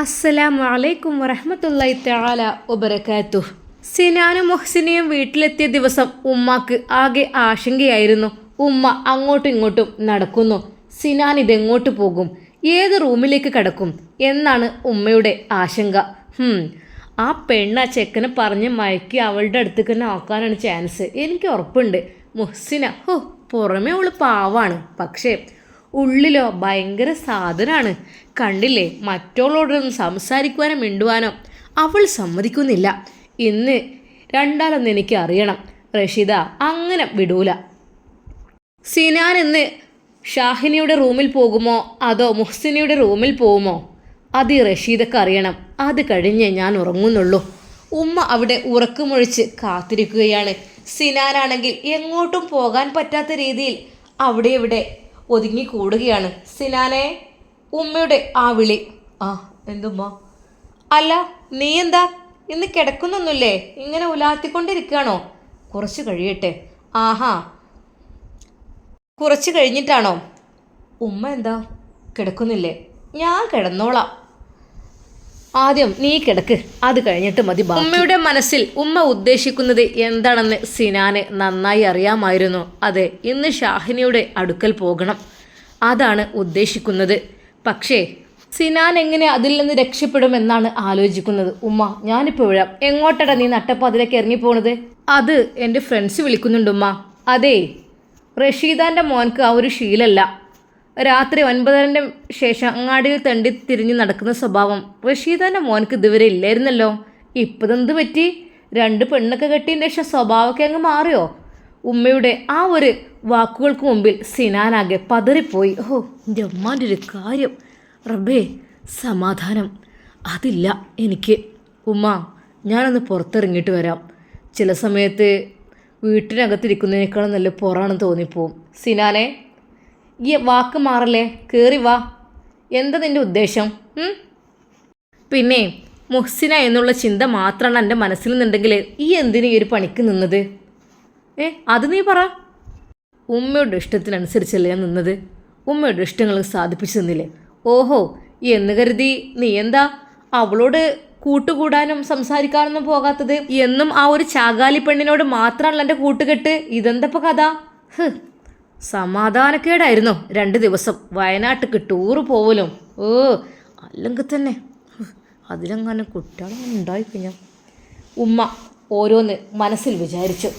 അസ്സലാമു അലൈക്കും വറഹ്മത്തുള്ളാഹി തആല വബറകാതുഹു. സിനാനും മുഹ്സിനെയും വീട്ടിലെത്തിയ ദിവസം ഉമ്മാക്ക് ആകെ ആശങ്കയായിരുന്നു. ഉമ്മ അങ്ങോട്ടും ഇങ്ങോട്ടും നടക്കുന്നു. സിനാൻ ഇതെങ്ങോട്ട് പോകും? ഏത് റൂമിലേക്ക് കടക്കും? എന്നാണ് ഉമ്മയുടെ ആശങ്ക. ആ പെണ്ണ ചെക്കനെ പറഞ്ഞ് മയക്കി അവളുടെ അടുത്തേക്ക് തന്നെ ആക്കാനാണ് ചാൻസ് എനിക്ക് ഉറപ്പുണ്ട്. മുഹ്സിന ഹോ പുറമേ ഉള്ള പാവാണ്. പക്ഷേ ഉള്ളിലോ ഭയങ്കര സാധനമാണ് കണ്ടില്ലേ? മറ്റുള്ളവരോടൊന്നും സംസാരിക്കുവാനോ മിണ്ടുവാനോ അവൾ സമ്മതിക്കുന്നില്ല. ഇന്ന് രണ്ടാളൊന്ന് എനിക്ക് അറിയണം. റഷീദ അങ്ങനെ വിടൂല. സിനാൻ ഇന്ന് ഷാഹിനിയുടെ റൂമിൽ പോകുമോ? അതോ മുഹ്സിനിയുടെ റൂമിൽ പോകുമോ? അത് ഈ റഷീദക്ക് അറിയണം. അത് കഴിഞ്ഞേ ഞാൻ ഉറങ്ങുന്നുള്ളൂ. ഉമ്മ അവിടെ ഉറക്കമൊഴിച്ച് കാത്തിരിക്കുകയാണ്. സിനാനാണെങ്കിൽ എങ്ങോട്ടും പോകാൻ പറ്റാത്ത രീതിയിൽ അവിടെ ഇവിടെ ഒതുങ്ങി കൂടുകയാണ്. സിനാനെ ഉമ്മയുടെ ആ വിളി. ആ എന്തുമ്മ? അല്ല നീ എന്താ ഇന്ന് കിടക്കുന്നൊന്നുമില്ലേ? ഇങ്ങനെ ഉലാത്തിക്കൊണ്ടിരിക്കുകയാണോ? കുറച്ച് കഴിയട്ടെ. ആഹാ. കുറച്ച് കഴിഞ്ഞിട്ടാണോ? ഉമ്മ എന്താ? കിടക്കുന്നില്ലേ? ഞാൻ കിടന്നോളാം. ആദ്യം നീ കിടക്ക്. അത് കഴിഞ്ഞിട്ട് മതി. ഉമ്മയുടെ മനസ്സിൽ ഉമ്മ ഉദ്ദേശിക്കുന്നത് എന്താണെന്ന് സിനാന് നന്നായി അറിയാമായിരുന്നു. അതെ ഇന്ന് ഷാഹിനിയുടെ അടുക്കൽ പോകണം. അതാണ് ഉദ്ദേശിക്കുന്നത്. പക്ഷേ സിനാൻ എങ്ങനെ അതിൽ നിന്ന് രക്ഷപ്പെടുമെന്നാണ് ആലോചിക്കുന്നത്. ഉമ്മ ഞാനിപ്പോൾ വിഴാം എങ്ങോട്ടടാ നീ നട്ടപ്പാതിലേക്ക് ഇറങ്ങിപ്പോണത്? അത് എന്റെ ഫ്രണ്ട്സ് വിളിക്കുന്നുണ്ട് ഉമ്മ. അതേ റഷീദാന്റെ മോൻക്ക് ആ ഒരു ശീലല്ല. രാത്രി ഒൻപതരന്റെ ശേഷം അങ്ങാടിയിൽ തണ്ടി തിരിഞ്ഞു നടക്കുന്ന സ്വഭാവം. റഷീദാന്റെ മോനക്ക് ഇതുവരെ ഇല്ലായിരുന്നല്ലോ. ഇപ്പതെന്ത് പറ്റി? രണ്ട് പെണ്ണൊക്കെ കെട്ടിയതിന് ശേഷം സ്വഭാവമൊക്കെ അങ്ങ് മാറിയോ? ഉമ്മയുടെ ആ ഒരു വാക്കുകൾക്ക് മുമ്പിൽ സിനാനാകെ പതറിപ്പോയി. ഓ എന്റെ അമ്മാന്റെ ഒരു കാര്യം. റബ്ബേ സമാധാനം. അതില്ല എനിക്ക്. ഉമ്മ ഞാനൊന്ന് പുറത്തിറങ്ങിയിട്ട് വരാം. ചില സമയത്ത് വീട്ടിനകത്തിരിക്കുന്നതിനേക്കാളും നല്ല പുറാണെന്ന് തോന്നിപ്പോവും. സിനാനെ ഈ വാക്ക് മാറല്ലേ? കയറി വാ. എന്താ നിന്റെ ഉദ്ദേശം? പിന്നെ മുഹ്സിന എന്നുള്ള ചിന്ത മാത്രമാണ് എന്റെ മനസ്സിൽ നിന്നുണ്ടെങ്കിൽ ഈ എന്തിനു ഈ ഒരു പണിക്ക് നിന്നത്? ഏ അത് നീ പറ. ഉമ്മയുടെ ഇഷ്ടത്തിനനുസരിച്ചല്ലേ ഞാൻ നിന്നത്? ഉമ്മയുടെ ഇഷ്ടങ്ങൾ സാധിപ്പിച്ചു തന്നില്ലേ? ഓഹോ എന്ന് കരുതി നീ എന്താ അവളോട് കൂട്ടുകൂടാനും സംസാരിക്കാനൊന്നും പോകാത്തത്? എന്നും ആ ഒരു ചാകാലി പെണ്ണിനോട് മാത്രമല്ല എന്റെ കൂട്ടുകെട്ട്? ഇതെന്തപ്പോൾ കഥ? ഹ്. സമാധാനക്കേടായിരുന്നു രണ്ട് ദിവസം. വയനാട്ടിക്ക് ടൂറ് പോവലും. ഓ അല്ലെങ്കിൽ തന്നെ. അതിലങ്ങനെ കുട്ടികളൊന്നും ഉണ്ടായിക്കഴിഞ്ഞാൽ ഉമ്മ ഓരോന്ന് മനസ്സിൽ വിചാരിച്ചു.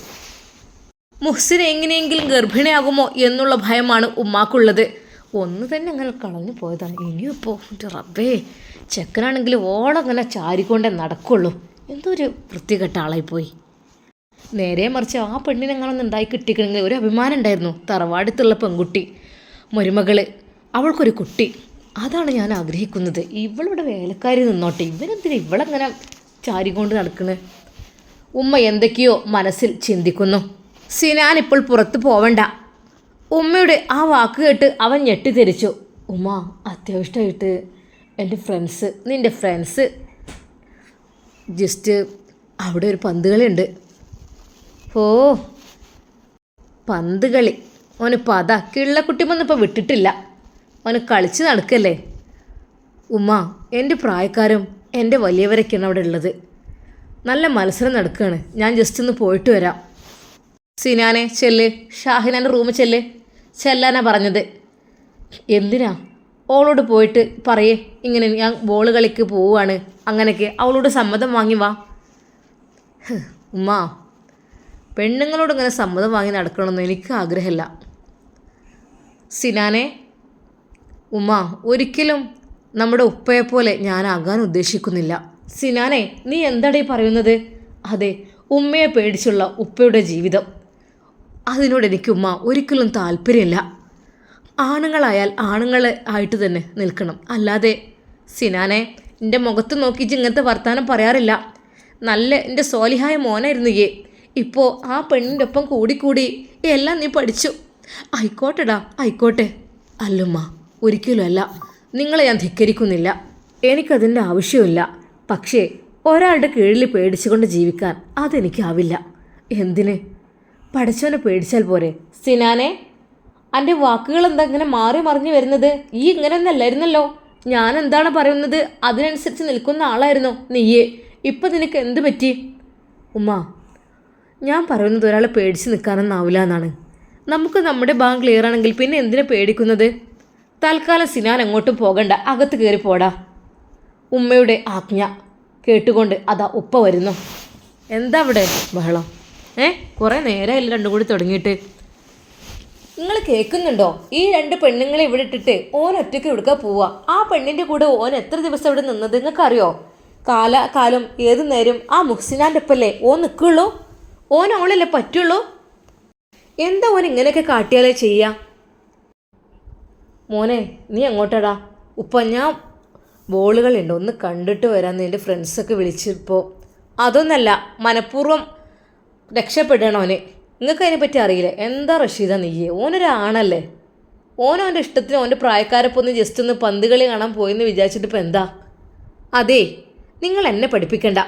മുഹ്സിൻ എങ്ങനെയെങ്കിലും ഗർഭിണിയാകുമോ എന്നുള്ള ഭയമാണ് ഉമ്മാക്കുള്ളത്. ഒന്ന് തന്നെ അങ്ങനെ കളഞ്ഞു പോയതാണ്. ഇനിയിപ്പോൾ റബ്ബേ ചെക്കനാണെങ്കിൽ ഓളങ്ങനെ ചാരിക്കൊണ്ടേ നടക്കുള്ളൂ. എന്തോ ഒരു വൃത്തികെട്ട ആളായിപ്പോയി. നേരെ മറിച്ച് ആ പെണ്ണിനെങ്ങാനൊന്നും ഉണ്ടായി കിട്ടിക്കണമെങ്കിൽ ഒരു അഭിമാനം ഉണ്ടായിരുന്നു. തറവാടത്തുള്ള പെൺകുട്ടി മരുമകൾ അവൾക്കൊരു കുട്ടി. അതാണ് ഞാൻ ആഗ്രഹിക്കുന്നത്. ഇവളുടെ വേലക്കാരി നിന്നോട്ടെ. ഇവനെന്തിനാ ഇവളങ്ങനെ ചാരികൊണ്ട് നടക്കുന്നത് ഉമ്മ എന്തൊക്കെയോ മനസ്സിൽ ചിന്തിക്കുന്നു. സിനാൻ ഇപ്പോൾ പുറത്തു പോവണ്ട. ഉമ്മയുടെ ആ വാക്ക് കേട്ട് അവൻ ഞെട്ടിത്തെരിച്ചു. ഉമ്മ അത്യാവശ്യമായിട്ട് എന്റെ ഫ്രണ്ട്സ് നിന്റെ ഫ്രണ്ട്സ്. ജസ്റ്റ് അവിടെ ഒരു പന്ത് കളിയുണ്ട് ഓ പന്ത് കളി. ഓനിപ്പോൾ അതാ കിള്ളക്കുട്ടിമൊന്നും ഇപ്പോൾ വിട്ടിട്ടില്ല. ഓന് കളിച്ച് നടക്കല്ലേ? ഉമ്മ എന്റെ പ്രായക്കാരും എന്റെ വലിയവരൊക്കെയാണ് അവിടെ ഉള്ളത്. നല്ല മത്സരം നടക്കുകയാണ് ഞാൻ ജസ്റ്റ് ഒന്ന് പോയിട്ട് വരാം. സിനാനെ ചെല്ല്. ഷാഹിനാന്റെ റൂമിൽ ചെല്ല്. ചെല്ലാനാ പറഞ്ഞത്. എന്തിനാ? ഓളോട് പോയിട്ട് പറയേ ഇങ്ങനെ ഞാൻ ബോൾ കളിക്ക് പോവുകയാണ് അങ്ങനെയൊക്കെ. അവളോട് സമ്മതം വാങ്ങി വാ. ഉമ്മ. പെണ്ണുങ്ങളോട് ഇങ്ങനെ സമ്മതം വാങ്ങി നടക്കണമെന്ന് എനിക്ക് ആഗ്രഹമില്ല. സിനാനെ ഉമ്മ ഒരിക്കലും നമ്മുടെ ഉപ്പയെ പോലെ ഞാനാകാൻ ഉദ്ദേശിക്കുന്നില്ല. സിനാനെ നീ എന്താടേ പറയുന്നത്? അതെ ഉമ്മയെ പേടിച്ചുള്ള ഉപ്പയുടെ ജീവിതം. അതിനോട് എനിക്ക് ഉമ്മ ഒരിക്കലും താല്പര്യമില്ല. ആണുങ്ങളായാൽ ആണുങ്ങൾ ആയിട്ട് തന്നെ നിൽക്കണം. അല്ലാതെ സിനാനെ എന്റെ മുഖത്ത് നോക്കിച്ച് ഇങ്ങനത്തെ വർത്തമാനം പറയാറില്ല. നല്ല എന്റെ സോലിഹായ മോനായിരുന്നു ഏ ഇപ്പോൾ ആ പെണ്ണിന്റെ ഒപ്പം കൂടിക്കൂടി എല്ലാം നീ പഠിച്ചു. ആയിക്കോട്ടെടാ ആയിക്കോട്ടെ. അല്ലുമ്മ ഒരിക്കലും അല്ല. നിങ്ങളെ ഞാൻ ധിക്കരിക്കുന്നില്ല. എനിക്കതിന്റെ ആവശ്യമില്ല. പക്ഷേ ഒരാളുടെ കീഴിൽ പേടിച്ചുകൊണ്ട് ജീവിക്കാൻ അതെനിക്കാവില്ല. എന്തിന്? പഠിച്ചവനെ പേടിച്ചാൽ പോരെ. സിനാനെ എന്റെ വാക്കുകൾ എന്താ ഇങ്ങനെ മാറി മറിഞ്ഞു വരുന്നത്? ഈ ഇങ്ങനെ ഒന്നല്ലായിരുന്നല്ലോ ഞാൻ എന്താണ് പറയുന്നത്? അതിനനുസരിച്ച് നിൽക്കുന്ന ആളായിരുന്നു നീയേ. ഇപ്പം നിനക്ക് എന്ത് പറ്റി? ഉമ്മ ഞാൻ പറയുന്നത് ഒരാളെ പേടിച്ച് നിൽക്കാനൊന്നാവില്ല എന്നാണ് നമുക്ക് നമ്മുടെ ബാങ്ക് ക്ലിയർ ആണെങ്കിൽ പിന്നെ എന്തിനാ പേടിക്കുന്നത്? തൽക്കാലം സിനാൻ എങ്ങോട്ടും പോകണ്ട അകത്ത് കയറി പോടാ. ഉമ്മയുടെ ആജ്ഞ കേട്ടുകൊണ്ട് അതാ ഉപ്പ വരുന്നു. എന്താ അവിടെ ബഹളം? ഏ? കുറേ നേരമായില്ല രണ്ടും കൂടി തുടങ്ങിയിട്ട്. നിങ്ങൾ കേൾക്കുന്നുണ്ടോ? ഈ രണ്ട് പെണ്ണുങ്ങളെ ഇവിടെ ഇട്ടിട്ട് ഓൻ ഒറ്റയ്ക്ക് ഇവിടുക്ക പോവുക ആ പെണ്ണിന്റെ കൂടെ ഓൻ എത്ര ദിവസം ഇവിടെ നിന്നത്? നിങ്ങൾക്കറിയോ? കാല കാലം ഏത് നേരം ആ മുഹ്സിനാന്റെ ഒപ്പല്ലേ ഓൻ നിൽക്കുള്ളൂ ഓൻ അവളല്ലേ പറ്റുള്ളൂ? എന്താ ഓൻ ഇങ്ങനെയൊക്കെ കാട്ടിയാലേ ചെയ്യാ? മോനെ നീ എങ്ങോട്ടാടാ? ഉപ്പ ഞാൻ ബോളുകളുണ്ട്. ഒന്ന് കണ്ടിട്ട് വരാമെന്ന് എന്റെ ഫ്രണ്ട്സൊക്കെ വിളിച്ചപ്പോൾ അതൊന്നല്ല മനഃപൂർവം രക്ഷപ്പെടണോനെ നിങ്ങൾക്ക് അതിനെപ്പറ്റി അറിയില്ല? എന്താ റഷീദ നീയെ ഓനൊരാണല്ലേ? ഓനോ അവന്റെ ഇഷ്ടത്തിന് അവന്റെ പ്രായക്കാരൊപ്പം ഒന്ന് ജസ്റ്റ് ഒന്ന് പന്ത് കളി കാണാൻ പോയെന്ന് വിചാരിച്ചിട്ട് ഇപ്പം എന്താ? അതെ നിങ്ങൾ എന്നെ പഠിപ്പിക്കണ്ട.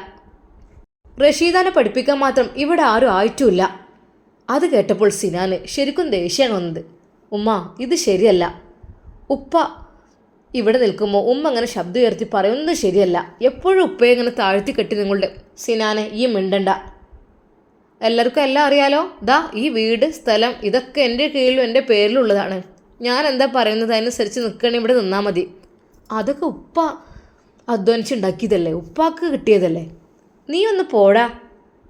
റഷീദാനെ പഠിപ്പിക്കാൻ മാത്രം ഇവിടെ ആരും ആയിട്ടുമില്ല അത് കേട്ടപ്പോൾ സിനാന് ശരിക്കും ദേഷ്യമാണ് വന്നത്. ഉമ്മ ഇത് ശരിയല്ല. ഉപ്പ ഇവിടെ നിൽക്കുമ്പോൾ ഉമ്മ അങ്ങനെ ശബ്ദം ഉയർത്തി പറയുന്നത് ശരിയല്ല. എപ്പോഴും ഉപ്പയെ ഇങ്ങനെ താഴ്ത്തി കെട്ടി നിങ്ങളുടെ സിനാനെ ഈ മിണ്ടണ്ട. എല്ലാവർക്കും എല്ലാം അറിയാലോ? ദാ ഈ വീട് സ്ഥലം ഇതൊക്കെ എന്റെ കീഴിലും എന്റെ പേരിലുള്ളതാണ്. ഞാൻ എന്താ പറയുന്നത് അതിനനുസരിച്ച് നിൽക്കണേ ഇവിടെ നിന്നാൽ മതി. അതൊക്കെ ഉപ്പ അധ്വാനിച്ചുണ്ടാക്കിയതല്ലേ? ഉപ്പാക്ക് കിട്ടിയതല്ലേ? നീ ഒന്ന് പോടാ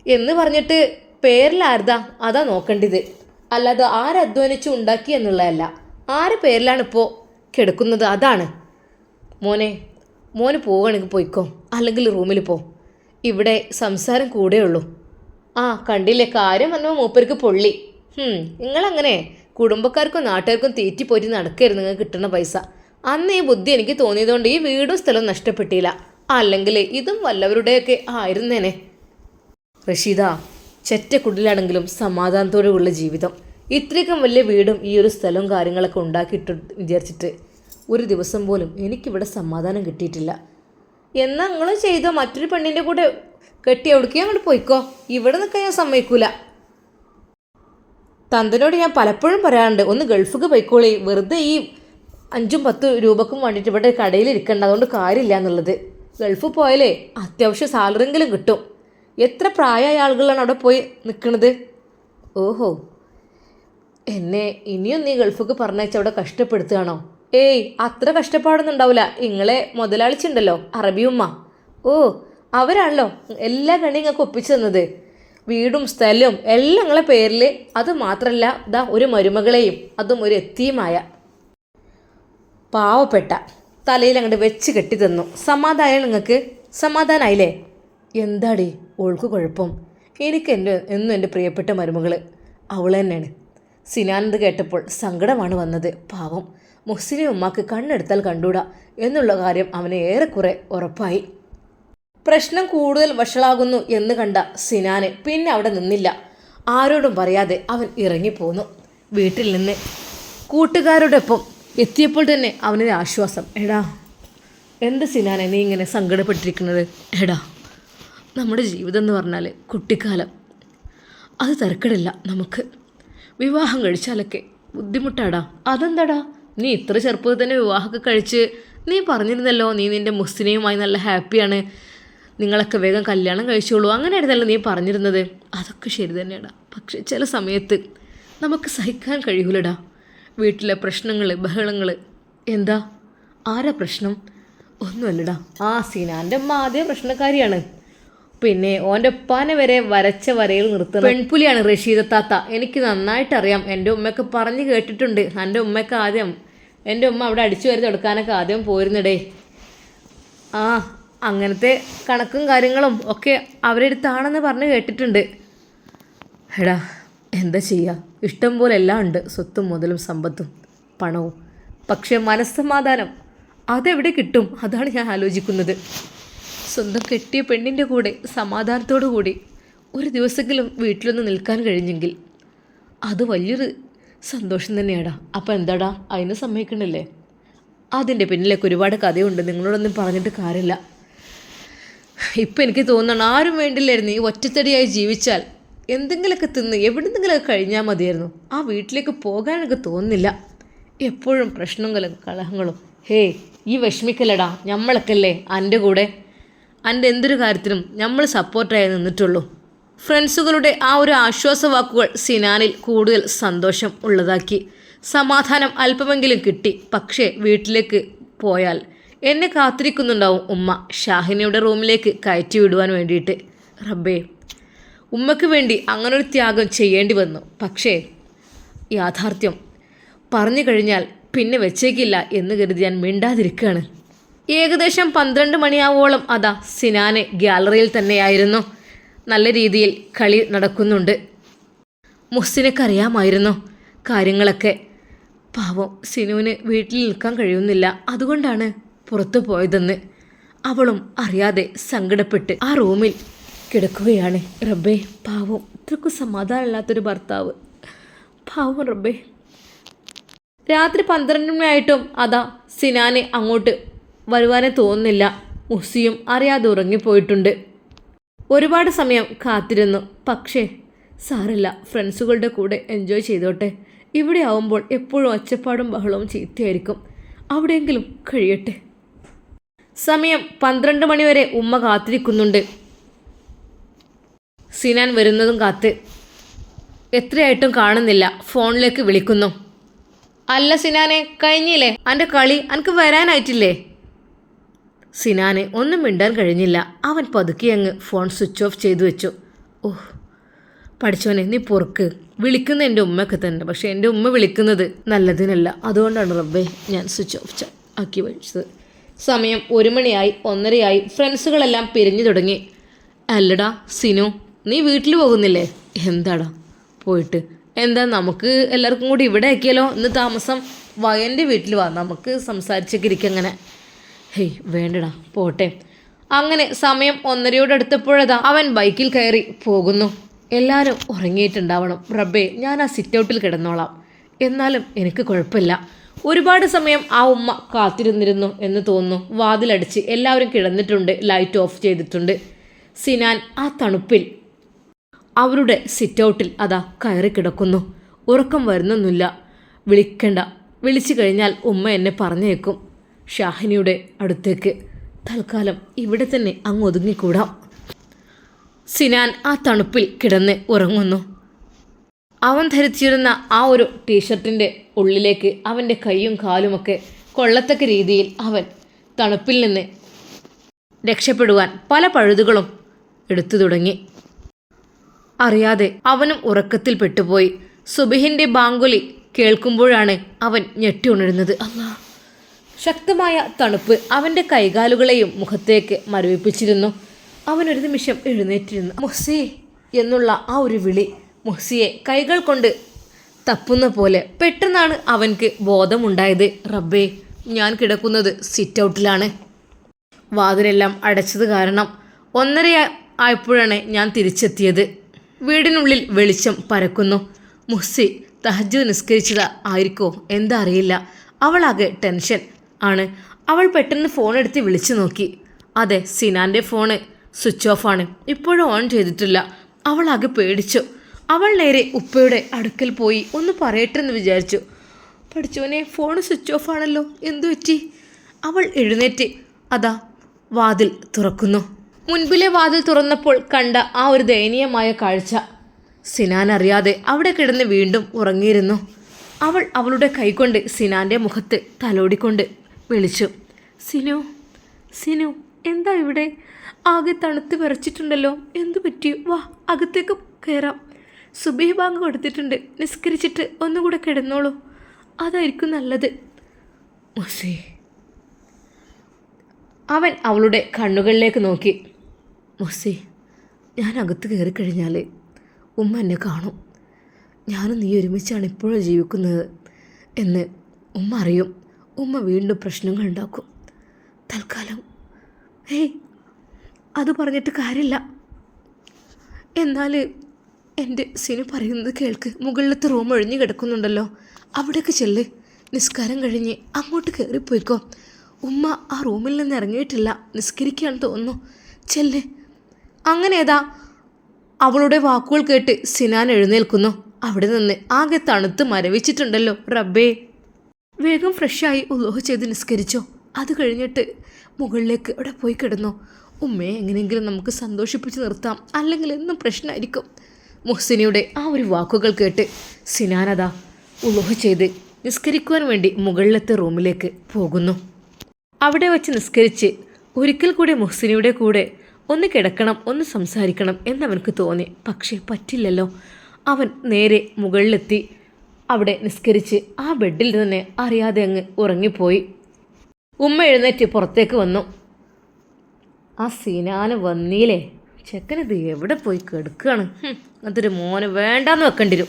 എന്ന് പറഞ്ഞിട്ട് പേരിലാരുതാ അതാ നോക്കേണ്ടത്. അല്ലാതെ ആരധ്വാനിച്ച് ഉണ്ടാക്കി എന്നുള്ളതല്ല. ആരെ പേരിലാണ് ഇപ്പോൾ കിടക്കുന്നത് അതാണ്. മോനെ മോന് പോവുകയാണെങ്കിൽ പോയിക്കോ. അല്ലെങ്കിൽ റൂമിൽ പോ. ഇവിടെ സംസാരം കൂടേ ഉള്ളൂ. ആ കണ്ടില്ലേ? കാര്യം വന്നപ്പോൾ മൂപ്പർക്ക് പൊള്ളി. നിങ്ങളങ്ങനെ കുടുംബക്കാർക്കും നാട്ടുകാർക്കും തീറ്റിപ്പോറ്റി നടക്കരുത്. നിങ്ങൾക്ക് കിട്ടുന്ന പൈസ. അന്ന് ഈ ബുദ്ധി എനിക്ക് തോന്നിയതുകൊണ്ട് ഈ വീടും സ്ഥലവും നഷ്ടപ്പെട്ടില്ല. അല്ലെങ്കിൽ ഇതും വല്ലവരുടെയൊക്കെ ആയിരുന്നേനെ. റഷീദ ചെറ്റക്കുടിലാണെങ്കിലും സമാധാനത്തോടെയുള്ള ജീവിതം. ഇത്രയ്ക്കും വലിയ വീടും ഈ ഒരു സ്ഥലവും കാര്യങ്ങളൊക്കെ ഉണ്ടാക്കിയിട്ട് വിചാരിച്ചിട്ട് ഒരു ദിവസം പോലും എനിക്കിവിടെ സമാധാനം കിട്ടിയിട്ടില്ല. എന്നാൽ നിങ്ങൾ ചെയ്തോ? മറ്റൊരു പെണ്ണിന്റെ കൂടെ കെട്ടി എവിടേക്കും അങ്ങോട്ട് പോയിക്കോ? ഇവിടെ നിൽക്കാൻ ഞാൻ സമ്മതിക്കൂല. തന്തനോട് ഞാൻ പലപ്പോഴും പറയാറുണ്ട് ഒന്ന് ഗൾഫിക്ക് പോയിക്കോളി. വെറുതെ ഈ അഞ്ചും പത്തും രൂപക്കും വേണ്ടിയിട്ട് ഇവിടെ കടയിൽ ഇരിക്കേണ്ട അതുകൊണ്ട് കാര്യമില്ല എന്നുള്ളത്. ഗൾഫിൽ പോയാലേ അത്യാവശ്യം സാലറിയെങ്കിലും കിട്ടും. എത്ര പ്രായമായ ആളുകളാണ് അവിടെ പോയി നിൽക്കുന്നത് ഓഹോ. എന്നെ ഇനിയും നീ ഗൾഫിക്ക് പറഞ്ഞയച്ച് അവിടെ കഷ്ടപ്പെടുത്തുകയാണോ? ഏയ് അത്ര കഷ്ടപ്പാടൊന്നും ഉണ്ടാവില്ല ഇങ്ങളെ മുതലാളിച്ചുണ്ടല്ലോ അറബിയുമ്മ ഓ അവരാണല്ലോ എല്ലാ കണിയും നിങ്ങൾക്ക് ഒപ്പിച്ചു തന്നത്. വീടും സ്ഥലവും എല്ലാം നിങ്ങളെ പേരിൽ അത് മാത്രമല്ല ഇതാ ഒരു മരുമകളെയും അതും ഒരു എത്തിയുമായ പാവപ്പെട്ട തലയിൽ അങ്ങോട്ട് വെച്ച് കെട്ടി തന്നു. സമാധാനം നിങ്ങൾക്ക് സമാധാനമായില്ലേ എന്താടി? ഓൾക്ക് കുഴപ്പം. എനിക്ക് എന്റെ എന്നും എന്റെ പ്രിയപ്പെട്ട മരുമകൾ അവൾ തന്നെയാണ്. സിനാനന്ദ് കേട്ടപ്പോൾ സങ്കടമാണ് വന്നത്. പാവം. മുഹ്സിനെ ഉമ്മാക്ക് കണ്ണെടുത്താൽ കണ്ടൂടാ എന്നുള്ള കാര്യം അവനെ ഏറെക്കുറെ ഉറപ്പായി. പ്രശ്നം കൂടുതൽ വഷളാകുന്നു എന്ന് കണ്ട സിനാന് പിന്നെ അവിടെ നിന്നില്ല. ആരോടും പറയാതെ അവൻ ഇറങ്ങിപ്പോന്നു. വീട്ടിൽ നിന്ന്. കൂട്ടുകാരോടൊപ്പം എത്തിയപ്പോൾ തന്നെ അവനൊരു ആശ്വാസം. എടാ എന്ത് സിനാനെ നീ ഇങ്ങനെ സങ്കടപ്പെട്ടിരിക്കുന്നത്? എടാ നമ്മുടെ ജീവിതം എന്ന് പറഞ്ഞാൽ കുട്ടിക്കാലം. അത് തിരക്കടില്ല നമുക്ക്. വിവാഹം കഴിച്ചാലൊക്കെ ബുദ്ധിമുട്ടാടാ. അതെന്താടാ? നീ ഇത്ര ചെറുപ്പത്തിൽ തന്നെ വിവാഹമൊക്കെ കഴിച്ച് നീ പറഞ്ഞിരുന്നല്ലോ നീ നിന്റെ മുസ്ലിനുമായി നല്ല ഹാപ്പിയാണ്. നിങ്ങളൊക്കെ വേഗം കല്യാണം കഴിച്ചോളൂ. അങ്ങനെയായിരുന്നല്ലോ നീ പറഞ്ഞിരുന്നത്. അതൊക്കെ ശരി തന്നെയാടാ. പക്ഷെ ചില സമയത്ത് നമുക്ക് സഹിക്കാൻ കഴിയൂലടാ. വീട്ടിലെ പ്രശ്നങ്ങൾ ബഹളങ്ങൾ എന്താ? ആരാ പ്രശ്നം? ഒന്നുമല്ലടാ. ആ സിനാന്റെ അമ്മ ആദ്യ പ്രശ്നക്കാരിയാണ്. പിന്നെ ഓന്റെ ഉപ്പാനെ വരെ വരച്ച വരയിൽ നിർത്തുന്നത് പെൺപുലിയാണ് റഷീദ താത്ത. എനിക്ക് നന്നായിട്ട് അറിയാം എന്റെ ഉമ്മയൊക്കെ പറഞ്ഞ് കേട്ടിട്ടുണ്ട്. എന്റെ ഉമ്മയൊക്കെ ആദ്യം എന്റെ ഉമ്മ അവിടെ അടിച്ചു വരുത്തി എടുക്കാനൊക്കെ ആദ്യം പോയിരുന്നിടേ. ആ അങ്ങനത്തെ കണക്കും കാര്യങ്ങളും ഒക്കെ അവരെടുത്താണെന്ന് പറഞ്ഞ് കേട്ടിട്ടുണ്ട്. എടാ എന്താ ചെയ്യുക ഇഷ്ടം പോലെ എല്ലാം ഉണ്ട് സ്വത്തും മുതലും സമ്പത്തും പണവും. പക്ഷേ മനസ്സമാധാനം അതെവിടെ കിട്ടും? അതാണ് ഞാൻ ആലോചിക്കുന്നത്. സ്വന്തം കെട്ടിയ പെണ്ണിന്റെ കൂടെ സമാധാനത്തോടു കൂടി ഒരു ദിവസമെങ്കിലും വീട്ടിലൊന്ന് നിൽക്കാൻ കഴിഞ്ഞെങ്കിൽ അത് വലിയൊരു സന്തോഷം തന്നെയാടാ. അപ്പം എന്താടാ? അതിനെ സമ്മതിക്കണില്ലേ അതിന്റെ പിന്നിലേക്ക് ഒരുപാട് കഥയുണ്ട്. നിങ്ങളോടൊന്നും പറഞ്ഞിട്ട് കാര്യമില്ല. ഇപ്പം എനിക്ക് തോന്നണം ആരും വേണ്ടില്ലായിരുന്നു ഈ ഒറ്റത്തടിയായി ജീവിച്ചാൽ എന്തെങ്കിലുമൊക്കെ തിന്ന് എവിടെന്നെങ്കിലുമൊക്കെ കഴിഞ്ഞാൽ മതിയായിരുന്നു. ആ വീട്ടിലേക്ക് പോകാനൊക്കെ തോന്നുന്നില്ല. എപ്പോഴും പ്രശ്നങ്ങളും കലഹങ്ങളും. ഹേ ഈ വിഷമിക്കല്ലടാ. ഞമ്മളൊക്കെയല്ലേ എന്റെ കൂടെ. എന്റെ എന്തൊരു കാര്യത്തിനും നമ്മൾ സപ്പോർട്ടായി നിന്നിട്ടുള്ളൂ. ഫ്രണ്ട്സുകളുടെ ആ ഒരു ആശ്വാസ വാക്കുകൾ സിനാനിൽ കൂടുതൽ സന്തോഷം ഉള്ളതാക്കി. സമാധാനം അല്പമെങ്കിലും കിട്ടി. പക്ഷേ വീട്ടിലേക്ക് പോയാൽ എന്നെ കാത്തിരിക്കുന്നുണ്ടാവും ഉമ്മ. ഷാഹിനയുടെ റൂമിലേക്ക് കയറ്റി വിടുവാൻ വേണ്ടിയിട്ട്. റബ്ബേ ഉമ്മയ്ക്ക് വേണ്ടി അങ്ങനൊരു ത്യാഗം ചെയ്യേണ്ടി വന്നു. പക്ഷേ യാഥാർത്ഥ്യം. പറഞ്ഞു കഴിഞ്ഞാൽ പിന്നെ വെച്ചേക്കില്ല എന്ന് കരുതി ഞാൻ മിണ്ടാതിരിക്കുകയാണ് ഏകദേശം പന്ത്രണ്ട് മണിയാവോളം അതാ സിനാന് ഗ്യാലറിയിൽ തന്നെയായിരുന്നു. നല്ല രീതിയിൽ കളി നടക്കുന്നുണ്ട്. മുസ്സിനക്കറിയാമായിരുന്നു കാര്യങ്ങളൊക്കെ. പാവം സിനുവിന് വീട്ടിൽ നിൽക്കാൻ കഴിയുന്നില്ല. അതുകൊണ്ടാണ് പുറത്തു പോയതെന്ന്. അവളും അറിയാതെ സങ്കടപ്പെട്ട് ആ റൂമിൽ കിടക്കുകയാണ്. റബ്ബേ പാവം. ഇത്രക്കും സമാധാനമില്ലാത്തൊരു ഭർത്താവ്. പാവം റബ്ബേ. രാത്രി പന്ത്രണ്ട് മണിയായിട്ടും അതാ സിനാനെ അങ്ങോട്ട് വരുവാനേ തോന്നുന്നില്ല. മുസിയും അറിയാതെ ഉറങ്ങിപ്പോയിട്ടുണ്ട്. ഒരുപാട് സമയം കാത്തിരുന്നു. പക്ഷേ സാറില്ല ഫ്രണ്ട്സുകളുടെ കൂടെ എൻജോയ് ചെയ്തോട്ടെ. ഇവിടെ ആവുമ്പോൾ എപ്പോഴും ഒച്ചപ്പാടും ബഹളവും ചീത്തയായിരിക്കും. അവിടെയെങ്കിലും കഴിയട്ടെ. സമയം പന്ത്രണ്ട് മണിവരെ ഉമ്മ കാത്തിരിക്കുന്നുണ്ട്. സിനാൻ വരുന്നതും കാത്ത് എത്രയായിട്ടും കാണുന്നില്ല. ഫോണിലേക്ക് വിളിക്കുന്നു. അല്ല സിനാനെ കഴിഞ്ഞില്ലേ? എന്റെ കളി എനിക്ക് വരാനായിട്ടില്ലേ? സിനാന് ഒന്നും മിണ്ടാൻ കഴിഞ്ഞില്ല. അവൻ പതുക്കി അങ്ങ് ഫോൺ സ്വിച്ച് ഓഫ് ചെയ്തു വെച്ചു. ഓഹ് പഠിച്ചോനെ നീ പുറക്ക്. വിളിക്കുന്ന എന്റെ ഉമ്മയൊക്കെ തന്നെ. പക്ഷേ എന്റെ ഉമ്മ വിളിക്കുന്നത് നല്ലതിനല്ല. അതുകൊണ്ടാണ് റബ്ബേ ഞാൻ സ്വിച്ച് ഓഫ് ആക്കി വെച്ചത്. സമയം ഒരു മണിയായി ഒന്നരയായി. ഫ്രണ്ട്സുകളെല്ലാം പിരിഞ്ഞു തുടങ്ങി. അല്ലടാ സിനു നീ വീട്ടിൽ പോകുന്നില്ലേ? എന്താടാ? പോയിട്ട്. എന്താ നമുക്ക് എല്ലാവർക്കും കൂടി ഇവിടെ ആക്കിയാലോ? ഇന്ന് താമസം വയന്റെ വീട്ടിൽ വാ. നമുക്ക് സംസാരിച്ചൊക്കെ ഇരിക്കങ്ങനെ ഹേയ് വേണ്ടടാ. പോട്ടെ. അങ്ങനെ സമയം ഒന്നരയോടടുത്തപ്പോഴതാ അവൻ ബൈക്കിൽ കയറി പോകുന്നു. എല്ലാവരും ഉറങ്ങിയിട്ടുണ്ടാവണം. റബ്ബേ ഞാൻ ആ സിറ്റ് ഔട്ടിൽ കിടന്നോളാം. എന്നാലും എനിക്ക് കുഴപ്പമില്ല. ഒരുപാട് സമയം ആ ഉമ്മ കാത്തിരുന്നിരുന്നു എന്ന് തോന്നുന്നു. വാതിലടിച്ച് എല്ലാവരും കിടന്നിട്ടുണ്ട്. ലൈറ്റ് ഓഫ് ചെയ്തിട്ടുണ്ട്. സിനാൻ ആ തണുപ്പിൽ അവരുടെ സിറ്റൗട്ടിൽ അതാ കയറി കിടക്കുന്നു. ഉറക്കം വരുന്നൊന്നുമില്ല. വിളിക്കണ്ട. വിളിച്ചു കഴിഞ്ഞാൽ ഉമ്മ എന്നെ പറഞ്ഞേക്കും. ഷാഹിനിയുടെ അടുത്തേക്ക്. തൽക്കാലം ഇവിടെ തന്നെ അങ്ങ് ഒതുങ്ങിക്കൂടാം. സിനാൻ ആ തണുപ്പിൽ കിടന്ന് ഉറങ്ങുന്നു. അവൻ ധരിച്ചിരുന്ന ആ ഒരു ടീഷർട്ടിന്റെ ഉള്ളിലേക്ക് അവന്റെ കൈയും കാലുമൊക്കെ കൊള്ളത്തക്ക രീതിയിൽ അവൻ തണുപ്പിൽ നിന്ന് രക്ഷപ്പെടുവാൻ പല പഴുതുകളും എടുത്തു തുടങ്ങി. അറിയാതെ അവനും ഉറക്കത്തിൽ പെട്ടുപോയി. സുബിഹിന്റെ ബാങ്കുലി കേൾക്കുമ്പോഴാണ് അവൻ ഞെട്ടി ഉണരുന്നത്. അല്ലാ ശക്തമായ തണുപ്പ് അവന്റെ കൈകാലുകളെയും മുഖത്തേക്ക് മരവിപ്പിച്ചിരുന്നു. അവനൊരു നിമിഷം എഴുന്നേറ്റിരുന്നു. മുഹ്സി എന്നുള്ള ആ ഒരു വിളി മുഹ്സിയെ കൈകൾ കൊണ്ട് തപ്പുന്ന പോലെ പെട്ടെന്നാണ് അവൻക്ക് ബോധമുണ്ടായത്. റബ്ബേ ഞാൻ കിടക്കുന്നത് സിറ്റ് ഔട്ടിലാണ് വാതിലെല്ലാം അടച്ചത് കാരണം ഒന്നര ആയപ്പോഴാണ് ഞാൻ തിരിച്ചെത്തിയത്. വീടിനുള്ളിൽ വെളിച്ചം പരക്കുന്നു. മുസ്സി തഹജ് നിസ്കരിച്ചത് ആയിരിക്കോ? എന്താ അറിയില്ല അവളാകെ ടെൻഷൻ ആണ്. അവൾ പെട്ടെന്ന് ഫോൺ എടുത്ത് വിളിച്ചു നോക്കി. അതെ സിനാന്റെ ഫോണ്. സ്വിച്ച് ഓഫ് ആണ്. ഇപ്പോഴും ഓൺ ചെയ്തിട്ടില്ല. അവളാകെ പേടിച്ചു. അവൾ നേരെ ഉപ്പയുടെ അടുക്കൽ പോയി ഒന്ന് പറയട്ടെ എന്ന് വിചാരിച്ചു. പഠിച്ചോനെ ഫോൺ സ്വിച്ച് ഓഫ് ആണല്ലോ. എന്തു പറ്റി? അവൾ എഴുന്നേറ്റ് അതാ വാതിൽ തുറക്കുന്നു. മുൻപിലെ വാതിൽ തുറന്നപ്പോൾ കണ്ട ആ ഒരു ദയനീയമായ കാഴ്ച. സിനാൻ അറിയാതെ അവിടെ കിടന്ന് വീണ്ടും ഉറങ്ങിയിരുന്നു. അവൾ അവളുടെ കൈകൊണ്ട് സിനാന്റെ മുഖത്ത് തലോടിക്കൊണ്ട് വിളിച്ചു. സിനു സിനു എന്താ ഇവിടെ? ആകെ തണുത്ത് വിറച്ചിട്ടുണ്ടല്ലോ. എന്തു പറ്റി? വാ അകത്തേക്ക് കയറാം സുബീഹ് ബാങ്ക് കൊടുത്തിട്ടുണ്ട്. നിസ്കരിച്ചിട്ട് ഒന്നുകൂടെ കിടന്നോളൂ. അതായിരിക്കും നല്ലത്. അവൻ അവളുടെ കണ്ണുകളിലേക്ക് നോക്കി. മുസി ഞാൻ അകത്ത് കയറിക്കഴിഞ്ഞാൽ ഉമ്മ എന്നെ കാണും. ഞാനും നീ ഒരുമിച്ചാണ് ഇപ്പോഴും ജീവിക്കുന്നത് എന്ന് ഉമ്മ അറിയും. ഉമ്മ വീണ്ടും പ്രശ്നങ്ങൾ ഉണ്ടാക്കും. തൽക്കാലം ഹേയ് അത് പറഞ്ഞിട്ട് കാര്യമില്ല. എന്നാൽ എന്റെ സിനു പറയുന്നത് കേൾക്ക്. മുകളിലത്തെ റൂം ഒഴിഞ്ഞു കിടക്കുന്നുണ്ടല്ലോ. അവിടേക്ക് ചെല്ല്. നിസ്കാരം കഴിഞ്ഞ് അങ്ങോട്ട് കയറിപ്പോയിക്കോ. ഉമ്മ ആ റൂമിൽ നിന്ന് ഇറങ്ങിയിട്ടില്ല. നിസ്കരിക്കുകയാണെന്ന് തോന്നുന്നു. ചെല്ല്. അങ്ങനെ അവളുടെ വാക്കുകൾ കേട്ട് സിനാൻ എഴുന്നേൽക്കുന്നു. അവിടെ നിന്ന് ആകെ തണുത്ത് മരവിച്ചിട്ടുണ്ടല്ലോ റബ്ബേ. വേഗം ഫ്രഷായി ഉലോഹ ചെയ്ത് നിസ്കരിച്ചോ. അത് കഴിഞ്ഞിട്ട് മുകളിലേക്ക് അവിടെ പോയി കിടന്നു. ഉമ്മയെ എങ്ങനെയെങ്കിലും നമുക്ക് സന്തോഷിപ്പിച്ച് നിർത്താം. അല്ലെങ്കിൽ എന്നും പ്രശ്നമായിരിക്കും മുഹ്സിനിയുടെ ആ ഒരു വാക്കുകൾ കേട്ട് സിനാനത ഉലോഹ ചെയ്ത് നിസ്കരിക്കുവാൻ വേണ്ടി മുകളിലത്തെ റൂമിലേക്ക് പോകുന്നു. അവിടെ വച്ച് നിസ്കരിച്ച് ഒരിക്കൽ കൂടി മുഹ്സിനിയുടെ കൂടെ ഒന്ന് കിടക്കണം ഒന്ന് സംസാരിക്കണം എന്നവനക്ക് തോന്നി. പക്ഷേ പറ്റില്ലല്ലോ. അവൻ നേരെ മുകളിലെത്തി. അവിടെ നിസ്കരിച്ച് ആ ബെഡിൽ തന്നെ അറിയാതെ അങ്ങ് ഉറങ്ങിപ്പോയി. ഉമ്മ എഴുന്നേറ്റ് പുറത്തേക്ക് വന്നു. ആ സീനാന വന്നീലേ. ചെക്കനത് എവിടെ പോയി കെടുക്കുകയാണ് അതൊരു മോന് വേണ്ടാന്ന് വെക്കേണ്ടി വരും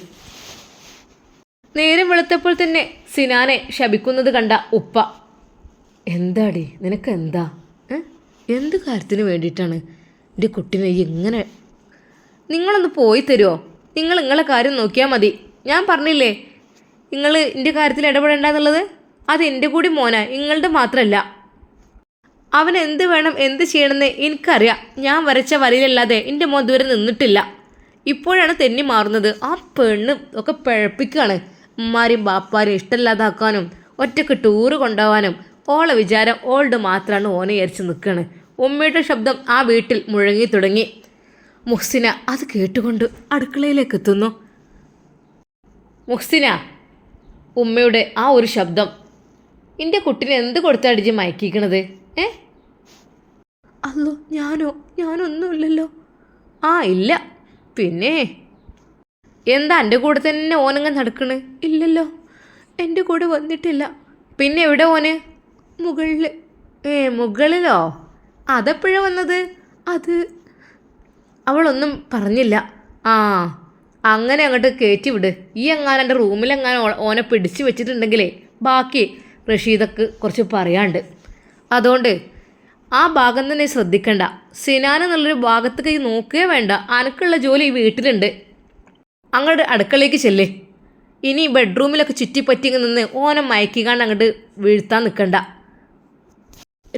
നേരം വെളുത്തപ്പോൾ തന്നെ സിനാനെ ശപിക്കുന്നത് കണ്ട ഉപ്പ. എന്താടി? നിനക്ക് എന്താ? എന്ത് കാര്യത്തിന് വേണ്ടിയിട്ടാണ് എന്റെ കുട്ടീനെ എങ്ങനെ നിങ്ങളൊന്ന് പോയി തരുമോ നിങ്ങൾ നിങ്ങളെ കാര്യം നോക്കിയാൽ മതി. ഞാൻ പറഞ്ഞില്ലേ നിങ്ങൾ എന്റെ കാര്യത്തിൽ ഇടപെടേണ്ടെന്നുള്ളത് അത് എന്റെ കൂടി മോനാ നിങ്ങളുടെ മാത്രമല്ല അവൻ എന്ത് വേണം എന്ത് ചെയ്യണമെന്ന് എനിക്കറിയാം. ഞാൻ വരച്ച വരയിലല്ലാതെ എന്റെ മോൻ ദൂരെ നിന്നിട്ടില്ല. ഇപ്പോഴാണ് തെന്നി മാറുന്നത്. ആ പെണ്ണ് ഒക്കെ പിഴപ്പിക്കുകയാണ് ഉമ്മാരെയും ബാപ്പാരെയും ഇഷ്ടമില്ലാതാക്കാനും ഒറ്റയ്ക്ക് ടൂറ് കൊണ്ടുപോകാനും ഓളെ വിചാരം ഓൾഡ് മാത്രമാണ് ഓനെ വിചാരിച്ച് നിൽക്കുകയാണ് ഉമ്മയുടെ ശബ്ദം ആ വീട്ടിൽ മുഴങ്ങി തുടങ്ങി. മുഹ്സിന അത് കേട്ടുകൊണ്ട് അടുക്കളയിലേക്ക് എത്തുന്നു. മുഹ്സിന ഉമ്മയുടെ ആ ഒരു ശബ്ദം. എന്റെ കുട്ടിനെ എന്ത് കൊടുത്താടിച്ച് മയക്കിക്കണത്? ഏ? അല്ലോ ഞാനോ? ഞാനൊന്നുമില്ലല്ലോ. ആ ഇല്ല. പിന്നെ? എന്താ എന്റെ കൂടെ തന്നെ ഓനങ്ങ് നടക്കണ്? ഇല്ലല്ലോ. എന്റെ കൂടെ വന്നിട്ടില്ല. പിന്നെ എവിടെ ഓന് മുകളിൽ ഏ മുകളിലോ? അതെപ്പോഴാണ് വന്നത്? അത് അവളൊന്നും പറഞ്ഞില്ല. ആ അങ്ങനെ അങ്ങോട്ട് കയറ്റി വിട്. ഈ എങ്ങാനും എന്റെ റൂമിലെങ്ങാനും ഓനെ പിടിച്ചു വെച്ചിട്ടുണ്ടെങ്കിലേ ബാക്കി റഷീദക്ക് കുറച്ച് പറയാണ്ട്. അതുകൊണ്ട് ആ ഭാഗം തന്നെ ശ്രദ്ധിക്കണ്ട. സിനാൻ എന്നുള്ളൊരു ഭാഗത്തേക്ക് നോക്കുകയേ വേണ്ട. അനക്കുള്ള ജോലി ഈ വീട്ടിലുണ്ട്. അങ്ങോട്ട് അടുക്കളയിലേക്ക് ചെല്ലേ. ഇനി ബെഡ്റൂമിലൊക്കെ ചുറ്റിപ്പറ്റി നിന്ന് ഓനെ മയക്കിക്കാണ്ട് അങ്ങോട്ട് വീഴ്ത്താൻ നിൽക്കണ്ട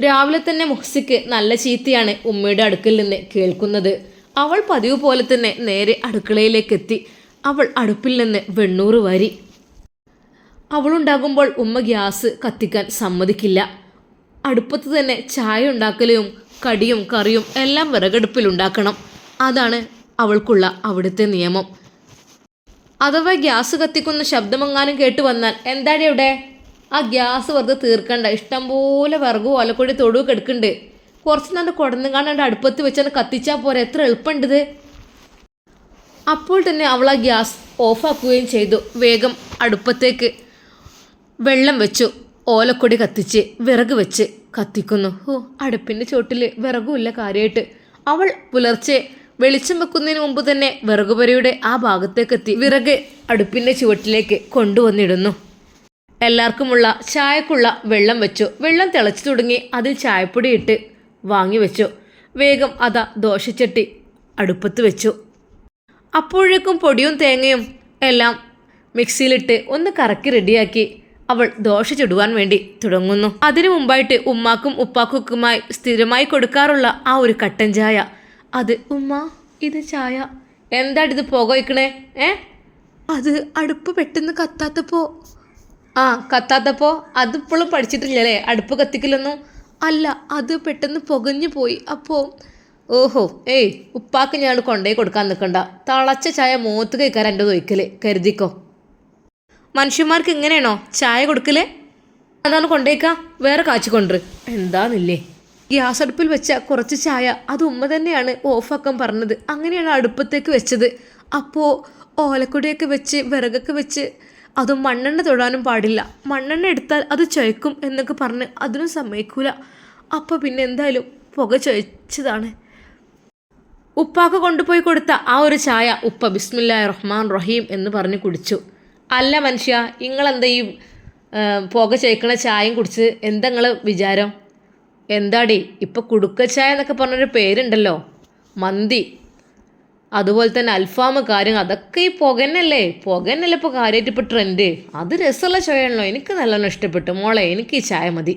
രാവിലെ തന്നെ മുഹ്സിക്ക് നല്ല ചീത്തയാണ് ഉമ്മയുടെ അടുക്കിൽ നിന്ന് കേൾക്കുന്നത്. അവൾ പതിവ് പോലെ തന്നെ നേരെ അടുക്കളയിലേക്ക് എത്തി. അവൾ അടുപ്പിൽ നിന്ന് വെണ്ണൂറ് വാരി. അവളുണ്ടാകുമ്പോൾ ഉമ്മ ഗ്യാസ് കത്തിക്കാൻ സമ്മതിക്കില്ല. അടുപ്പത്ത് തന്നെ ചായ ഉണ്ടാക്കലും കടിയും കറിയും എല്ലാം വിറകടുപ്പിൽ ഉണ്ടാക്കണം. അതാണ് അവൾക്കുള്ള അവിടുത്തെ നിയമം. അഥവാ ഗ്യാസ് കത്തിക്കുന്ന ശബ്ദമെങ്ങാനും കേട്ടു വന്നാൽ എന്താണ് ഇവിടെ ആ ഗ്യാസ് വെറുതെ തീർക്കണ്ട. ഇഷ്ടംപോലെ വിറകു ഓലക്കൊടി തൊടു കിടക്കുന്നുണ്ട് കുറച്ച് നല്ല കുടന്നു കാണാണ്ട് അടുപ്പത്ത് വെച്ചാൽ കത്തിച്ചാൽ പോരെ. എത്ര എളുപ്പമുണ്ടത് അപ്പോൾ തന്നെ അവൾ ആ ഗ്യാസ് ഓഫാക്കുകയും ചെയ്തു. വേഗം അടുപ്പത്തേക്ക് വെള്ളം വെച്ചു. ഓലക്കൊടി കത്തിച്ച് വിറക് വെച്ച് കത്തിക്കുന്നു. ഓ അടുപ്പിന്റെ ചോട്ടിൽ വിറകുമില്ല കാര്യമായിട്ട് അവൾ പുലർച്ചെ വെളിച്ചം വെക്കുന്നതിന് മുമ്പ് തന്നെ വിറകുപരയുടെ ആ ഭാഗത്തേക്കെത്തി വിറക് അടുപ്പിന്റെ ചുവട്ടിലേക്ക് കൊണ്ടുവന്നിടുന്നു. എല്ലാവർക്കുമുള്ള ചായക്കുള്ള വെള്ളം വെച്ചു. വെള്ളം തിളച്ചു തുടങ്ങി അതിൽ ചായപ്പൊടി ഇട്ട് വാങ്ങി വെച്ചു. വേഗം അതാ ദോശച്ചട്ടി അടുപ്പത്ത് വെച്ചു. അപ്പോഴേക്കും പൊടിയും തേങ്ങയും എല്ലാം മിക്സിയിലിട്ട് ഒന്ന് കറക്കി റെഡിയാക്കി അവൾ ദോശ ചുടുവാൻ വേണ്ടി തുടങ്ങുന്നു. അതിനു മുമ്പായിട്ട് ഉമ്മാക്കും ഉപ്പാക്കുമായി സ്ഥിരമായി കൊടുക്കാറുള്ള ആ ഒരു കട്ടൻ ചായ. അത് ഉമ്മ ഇത് ചായ. എന്താ ഇത് വയ്ക്കണേ ഏ? അത് അടുപ്പ് പെട്ടെന്ന് കത്താത്തപ്പോ ആ കത്താത്തപ്പോ അതിപ്പോഴും പഠിച്ചിട്ടില്ലല്ലേ? അടുപ്പ് കത്തിക്കലൊന്നും? അല്ല അത് പെട്ടെന്ന് പുകഞ്ഞു പോയി. അപ്പോൾ ഓഹോ ഏയ് ഉപ്പാക്ക് ഞാൻ കൊണ്ടുപോയി കൊടുക്കാൻ നിൽക്കണ്ട തളച്ച ചായ മൂത്ത് കഴിക്കാൻ എന്റെ തൊയ്ക്കൽ കരുതിക്കോ. മനുഷ്യന്മാർക്ക് ഇങ്ങനെയാണോ ചായ കൊടുക്കലേ? അതാണ് കൊണ്ടേക്കാ വേറെ കാച്ചി കൊണ്ടു എന്താന്നില്ലേ? ഗ്യാസ് അടുപ്പിൽ വെച്ച കുറച്ച് ചായ അത് ഉമ്മ തന്നെയാണ് ഓഫാക്കാൻ പറഞ്ഞത്. അങ്ങനെയാണ് അടുപ്പത്തേക്ക് വെച്ചത്. അപ്പോൾ ഓലക്കൊടിയൊക്കെ വെച്ച് വിറകൊക്കെ വെച്ച് അതും മണ്ണെണ്ണ തൊടാനും പാടില്ല. മണ്ണെണ്ണ എടുത്താൽ അത് ചൊയക്കും എന്നൊക്കെ പറഞ്ഞ് അതിനും സമ്മതിക്കൂല. അപ്പോൾ പിന്നെ എന്തായാലും പുക ചൊയച്ചതാണ് ഉപ്പാക്ക് കൊണ്ടുപോയി കൊടുത്ത ആ ഒരു ചായ ഉപ്പ ബിസ്മില്ല റഹ്മാൻ റഹീം എന്ന് പറഞ്ഞ് കുടിച്ചു. അല്ല മനുഷ്യ നിങ്ങളെന്താ ഈ പുക ചേക്കണ ചായയും കുടിച്ച് എന്താ നിങ്ങൾ വിചാരം? എന്താടി? ഇപ്പം കുടുക്ക ചായ എന്നൊക്കെ പറഞ്ഞൊരു പേരുണ്ടല്ലോ. മന്തി. അതുപോലെ തന്നെ അൽഫാം കാര്യം അതൊക്കെ ഈ പുകന്നല്ലേ പുകന്നല്ലേ ഇപ്പോൾ കാര്യമായിട്ട് ഇപ്പോൾ ട്രെൻഡ് അത് രസമുള്ള ചായയാണല്ലോ. എനിക്ക് നല്ലോണം ഇഷ്ടപ്പെട്ടു. മോളെ എനിക്ക് ഈ ചായ മതി.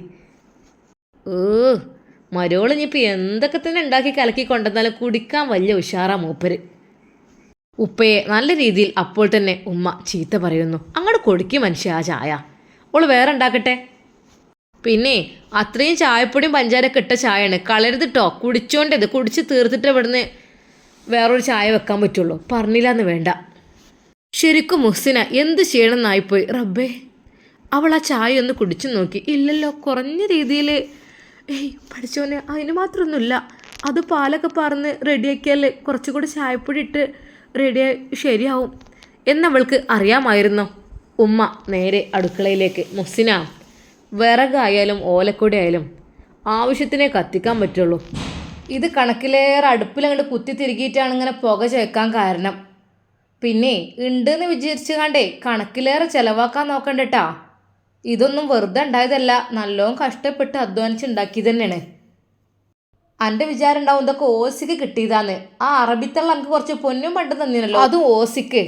ഏ മരോൾ ഇനിയിപ്പോൾ എന്തൊക്കെ തന്നെ ഉണ്ടാക്കി കലക്കി കൊണ്ടുവന്നാലും കുടിക്കാൻ വലിയ ഉഷാറാ മൂപ്പര്. ഉപ്പയെ നല്ല രീതിയിൽ അപ്പോൾ തന്നെ ഉമ്മ ചീത്ത പറയുന്നു. അങ്ങോട്ട് കൊടുക്കും മനുഷ്യ ആ ചായ. ഓൾ വേറെ ഉണ്ടാക്കട്ടെ? പിന്നെ അത്രയും ചായപ്പൊടിയും പഞ്ചാരൊക്കെ ഇട്ട ചായയാണ്. കളരുത് കേട്ടോ കുടിച്ചോണ്ടത് കുടിച്ച് തീർത്തിട്ട് ഇവിടുന്ന് വേറൊരു ചായ വെക്കാൻ പറ്റുള്ളൂ. പറഞ്ഞില്ല എന്ന് വേണ്ട. ശരിക്കും മുഹ്സിന എന്ത് ചെയ്യണമെന്നായിപ്പോയി. റബ്ബേ അവൾ ആ ചായ ഒന്ന് കുടിച്ചു നോക്കി. ഇല്ലല്ലോ കുറഞ്ഞ രീതിയിൽ ഏയ് പഠിച്ചോനെ അതിന് മാത്രമൊന്നുമില്ല. അത് പാലൊക്കെ പറന്ന് റെഡിയാക്കിയാൽ കുറച്ചുകൂടി ചായപ്പൊടി ഇട്ട് റെഡിയായി ശരിയാവും. എന്നവൾക്ക് അറിയാമായിരുന്നോ? ഉമ്മ നേരെ അടുക്കളയിലേക്ക്. മുസിന വിറകായാലും ഓലക്കൊടി ആയാലും ആവശ്യത്തിനെ കത്തിക്കാൻ പറ്റുള്ളൂ. ഇത് കണക്കിലേറെ അടുപ്പിലങ്ങോട്ട് കുത്തി തിരികിയിട്ടാണ് ഇങ്ങനെ പുക ചേക്കാൻ കാരണം. പിന്നെ ഉണ്ടെന്ന് വിചാരിച്ചു കണ്ടേ കണക്കിലേറെ ചിലവാക്കാൻ നോക്കണ്ടട്ടാ. ഇതൊന്നും വെറുതെ ഉണ്ടായതല്ല നല്ലോണം കഷ്ടപ്പെട്ട് അധ്വാനിച്ച് ഉണ്ടാക്കി തന്നെയാണ്. എന്റെ വിചാരം ഉണ്ടാവും ഇതൊക്കെ ഓസിക്ക് കിട്ടിയതാന്ന്. ആ അറബിത്തള്ള എനിക്ക് കുറച്ച് പൊന്നും പണ്ട് തന്നിരുന്നല്ലോ അതും ഓസിക്ക്.